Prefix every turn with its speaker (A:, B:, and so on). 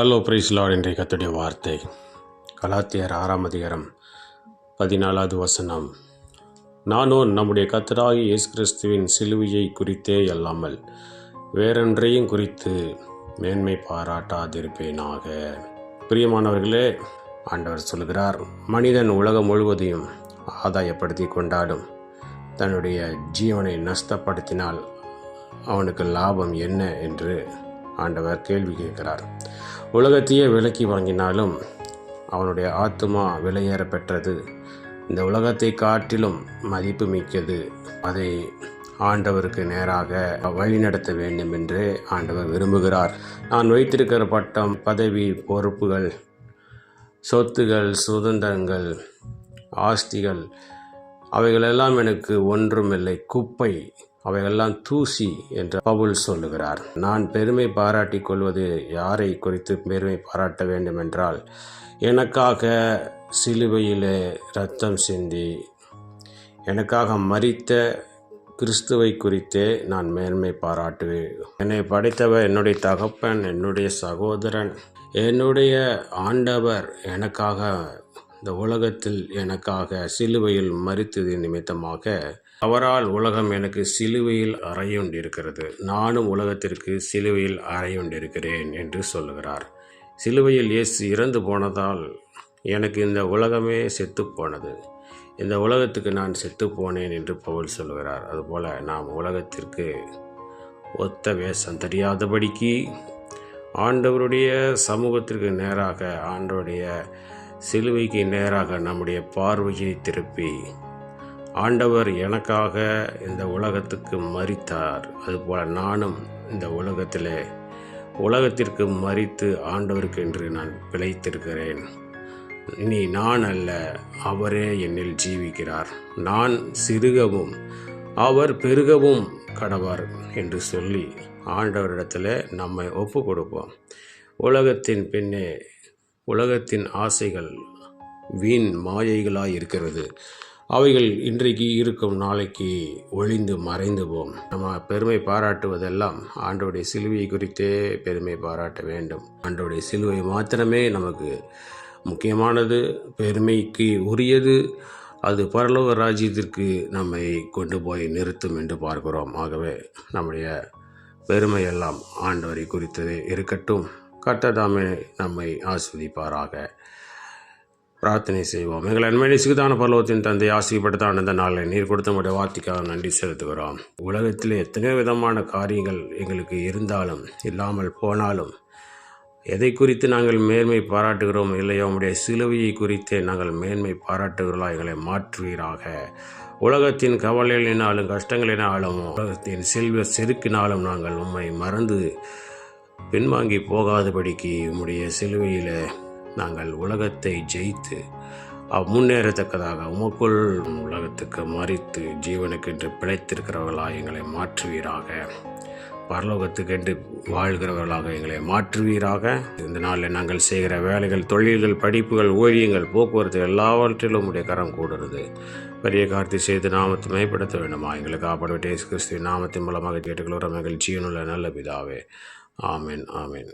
A: Hello price Lord இன்றைய கத்துடைய வார்த்தை. கலாத்தியர் ஆறாம் அதிகாரம் பதினாலாவது வசனம். நானோ நம்முடைய கத்தராகி இயேசு கிறிஸ்துவின் சிலுவையை குறித்தே அல்லாமல் வேறொன்றையும் குறித்து மேன்மை பாராட்டாதிருப்பேனாக. பிரியமானவர்களே ஆண்டவர் சொல்கிறார் மனிதன் உலகம் முழுவதையும் ஆதாயப்படுத்தி கொண்டாலும் தன்னுடைய ஜீவனை நஷ்டப்படுத்தினால் அவனுக்கு லாபம் என்ன என்று ஆண்டவர் கேள்வி கேட்கிறார். உலகத்தையே விலக்கி வாங்கினாலும் அவனுடைய ஆத்மா விலையேற பெற்றது இந்த உலகத்தை காட்டிலும் மதிப்பு மிக்கது. அதை ஆண்டவருக்கு நேராக வழிநடத்த வேண்டும் என்று ஆண்டவர் விரும்புகிறார். நான் வைத்திருக்கிற பட்டம் பதவி பொறுப்புகள் சொத்துகள் சுதந்திரங்கள் ஆஸ்திகள் அவைகளெல்லாம் எனக்கு ஒன்றுமில்லை. குப்பை அவையெல்லாம் தூசி என்று பவுல் சொல்லுகிறார். நான் பெருமை பாராட்டிக் கொள்வது யாரை குறித்து பெருமை பாராட்ட வேண்டும் என்றால் எனக்காக சிலுவையிலே ரத்தம் சிந்தி எனக்காக மறித்த கிறிஸ்துவை குறித்தே நான் மேன்மை பாராட்டுவேன். என்னை படைத்தவர் என்னுடைய தகப்பன் என்னுடைய சகோதரன் என்னுடைய ஆண்டவர் எனக்காக இந்த உலகத்தில் எனக்காக சிலுவையில் மறித்தது நிமித்தமாக அவரால் உலகம் எனக்கு சிலுவையில் அறையுண்டிருக்கிறது. நானும் உலகத்திற்கு சிலுவையில் அறையுண்டிருக்கிறேன் என்று சொல்லுகிறார். சிலுவையில் இயேசு இறந்து போனதால் எனக்கு இந்த உலகமே செத்து போனது. இந்த உலகத்துக்கு நான் செத்து போனேன் என்று பவுல் சொல்லுகிறார். அதுபோல் நாம் உலகத்திற்கு ஒத்த வேஷம் தெரியாதபடிக்கு ஆண்டவருடைய சமூகத்திற்கு நேராக ஆண்டவருடைய சிலுவைக்கு நேராக நம்முடைய பார்வையை திருப்பி ஆண்டவர் எனக்காக இந்த உலகத்துக்கு மறித்தார் அதுபோல் நானும் இந்த உலகத்தில் உலகத்திற்கு மறித்து ஆண்டவருக்கு என்று நான் பிழைத்திருக்கிறேன். இனி நான் அல்ல அவரே என்னில் ஜீவிக்கிறார். நான் சிறுகவும் அவர் பெருகவும் கடவார் என்று சொல்லி ஆண்டவரிடத்தில் நம்மை ஒப்பு கொடுப்போம் உலகத்தின் பின்னே உலகத்தின் ஆசைகள் வீண் மாயைகளாய் இருக்கிறது. அவைகள் இன்றைக்கு இருக்கும் நாளைக்கு ஒளிந்து மறைந்து போம் நம்ம பெருமை பாராட்டுவதெல்லாம் ஆண்டோடைய சிலுவையை குறித்தே பெருமை பாராட்ட வேண்டும். ஆண்டோடைய சிலுவை மாத்திரமே நமக்கு முக்கியமானது பெருமைக்கு உரியது. அது பரலோக ராஜ்யத்திற்கு நம்மை கொண்டு போய் நிறுத்தும் என்று பார்க்கிறோம். ஆகவே நம்முடைய பெருமையெல்லாம் ஆண்டவரை குறித்ததே இருக்கட்டும். கர்த்ததாமே நம்மை ஆஸ்வதிப்பாராக. பிரார்த்தனை செய்வோம். எங்கள் அண்மையை சிகுதான பருவத்தின் தந்தை ஆசைப்படுத்தான அந்த நாளை நீர் கொடுத்த முடிய வார்த்தைக்காக நன்றி செலுத்துகிறோம். உலகத்தில் எத்தனையோ விதமான காரியங்கள் எங்களுக்கு இருந்தாலும் இல்லாமல் போனாலும் எதை குறித்து நாங்கள் மேன்மை பாராட்டுகிறோம் இல்லையோ உடைய சிலுவையை குறித்தே நாங்கள் மேன்மை பாராட்டுகிறோம் எங்களை மாற்றுவீராக. உலகத்தின் கவலைகளினாலும் கஷ்டங்களினாலும் உலகத்தின் செல்வ செருக்கினாலும் நாங்கள் உம்மை மறந்து பின்வாங்கி போகாதபடிக்கு உம்முடைய சிலுவையில் நாங்கள் உலகத்தை ஜெயித்து முன்னேறத்தக்கதாக உமக்குள் உலகத்துக்கு மறித்து ஜீவனுக்கென்று பிழைத்திருக்கிறவர்களாக எங்களை மாற்றுவீராக. பரலோகத்துக்கென்று வாழ்கிறவர்களாக எங்களை மாற்றுவீராக. இந்த நாளில் நாங்கள் செய்கிற வேலைகள் தொழில்கள் படிப்புகள் ஊழியங்கள் போக்குவரத்து எல்லாவற்றிலும் உடைய கரம் கூடுறது பெரிய கார்த்தி செய்து நாமத்தை மேம்படுத்த வேண்டுமா? எங்களுக்கு காப்பாடுவிட்டு கிறிஸ்துவின் நாமத்தின் மூலமாக கேட்டுக்கொள்கிற எங்கள் ஜீவனுள்ள நல்ல பிதாவே. ஆமேன் ஆமேன்.